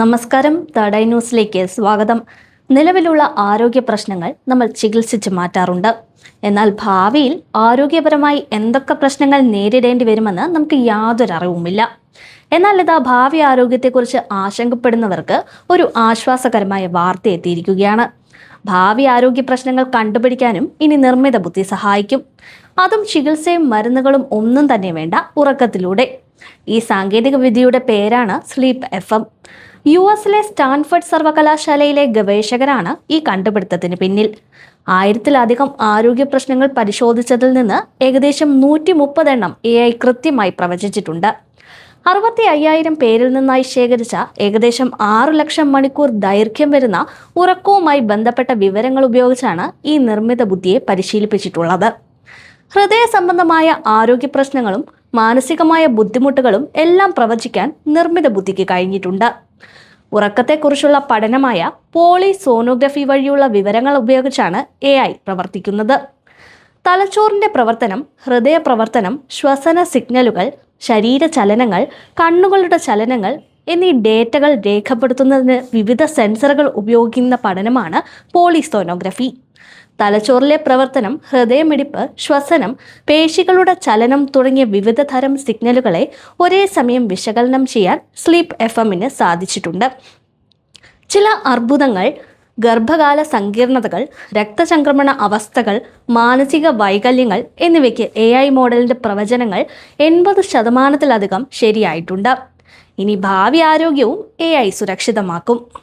നമസ്കാരം. തടൈ ന്യൂസിലേക്ക് സ്വാഗതം. നിലവിലുള്ള ആരോഗ്യ പ്രശ്നങ്ങൾ നമ്മൾ ചികിത്സിച്ച് മാറ്റാറുണ്ട്. എന്നാൽ ഭാവിയിൽ ആരോഗ്യപരമായി എന്തൊക്കെ പ്രശ്നങ്ങൾ നേരിടേണ്ടി വരുമെന്ന് നമുക്ക് യാതൊരു അറിവുമില്ല. എന്നാൽ ഇതാ ഭാവി ആരോഗ്യത്തെക്കുറിച്ച് ആശങ്കപ്പെടുന്നവർക്ക് ഒരു ആശ്വാസകരമായ വാർത്ത എത്തിയിരിക്കുകയാണ്. ഭാവി ആരോഗ്യ പ്രശ്നങ്ങൾ കണ്ടുപിടിക്കാനും ഇനി നിർമ്മിത ബുദ്ധി സഹായിക്കും. അതും ചികിത്സയും മരുന്നുകളും ഒന്നും തന്നെ വേണ്ട ഉറക്കത്തിലൂടെ. ഈ സാങ്കേതിക വിദ്യയുടെ പേരാണ് സ്ലീപ്പ് എഫ് എം. യു എസിലെ സ്റ്റാൻഫർഡ് സർവകലാശാലയിലെ ഗവേഷകരാണ് ഈ കണ്ടുപിടുത്തത്തിന് പിന്നിൽ. ആയിരത്തിലധികം ആരോഗ്യ പ്രശ്നങ്ങൾ പരിശോധിച്ചതിൽ നിന്ന് ഏകദേശം നൂറ്റി മുപ്പതെണ്ണം എ ഐ കൃത്യമായി പ്രവചിച്ചിട്ടുണ്ട്. അറുപത്തി അയ്യായിരം പേരിൽ നിന്നായി ശേഖരിച്ച ഏകദേശം ആറു ലക്ഷം മണിക്കൂർ ദൈർഘ്യം വരുന്ന ഉറക്കവുമായി ബന്ധപ്പെട്ട വിവരങ്ങൾ ഉപയോഗിച്ചാണ് ഈ നിർമ്മിത ബുദ്ധിയെ പരിശീലിപ്പിച്ചിട്ടുള്ളത്. ഹൃദയ സംബന്ധമായ ആരോഗ്യ പ്രശ്നങ്ങളും മാനസികമായ ബുദ്ധിമുട്ടുകളും എല്ലാം പ്രവചിക്കാൻ നിർമ്മിത ബുദ്ധിക്ക് കഴിഞ്ഞിട്ടുണ്ട്. ഉറക്കത്തെക്കുറിച്ചുള്ള പഠനമായ പോളി വഴിയുള്ള വിവരങ്ങൾ ഉപയോഗിച്ചാണ് എ ഐ പ്രവർത്തിക്കുന്നത്. തലച്ചോറിന്റെ പ്രവർത്തനം ഹൃദയ പ്രവർത്തനം ശ്വസന സിഗ്നലുകൾ ശരീര ചലനങ്ങൾ കണ്ണുകളുടെ ചലനങ്ങൾ എന്നീ ഡേറ്റകൾ രേഖപ്പെടുത്തുന്നതിന് വിവിധ സെൻസറുകൾ ഉപയോഗിക്കുന്ന പഠനമാണ് പോളിസോനോഗ്രഫി. തലച്ചോറിലെ പ്രവർത്തനം ഹൃദയമിടിപ്പ് ശ്വസനം പേശികളുടെ ചലനം തുടങ്ങിയ വിവിധ തരം സിഗ്നലുകളെ ഒരേ സമയം വിശകലനം ചെയ്യാൻ സ്ലീപ്പ് എഫ് എമ്മിന് സാധിച്ചിട്ടുണ്ട്. ചില അർബുദങ്ങൾ ഗർഭകാല സങ്കീർണതകൾ രക്തചംക്രമണ അവസ്ഥകൾ മാനസിക വൈകല്യങ്ങൾ എന്നിവയ്ക്ക് എ ഐ മോഡലിന്റെ പ്രവചനങ്ങൾ എൺപത് ശതമാനത്തിലധികം ശരിയായിട്ടുണ്ട്. ഇനി ഭാവി ആരോഗ്യവും എ ഐ സുരക്ഷിതമാക്കും.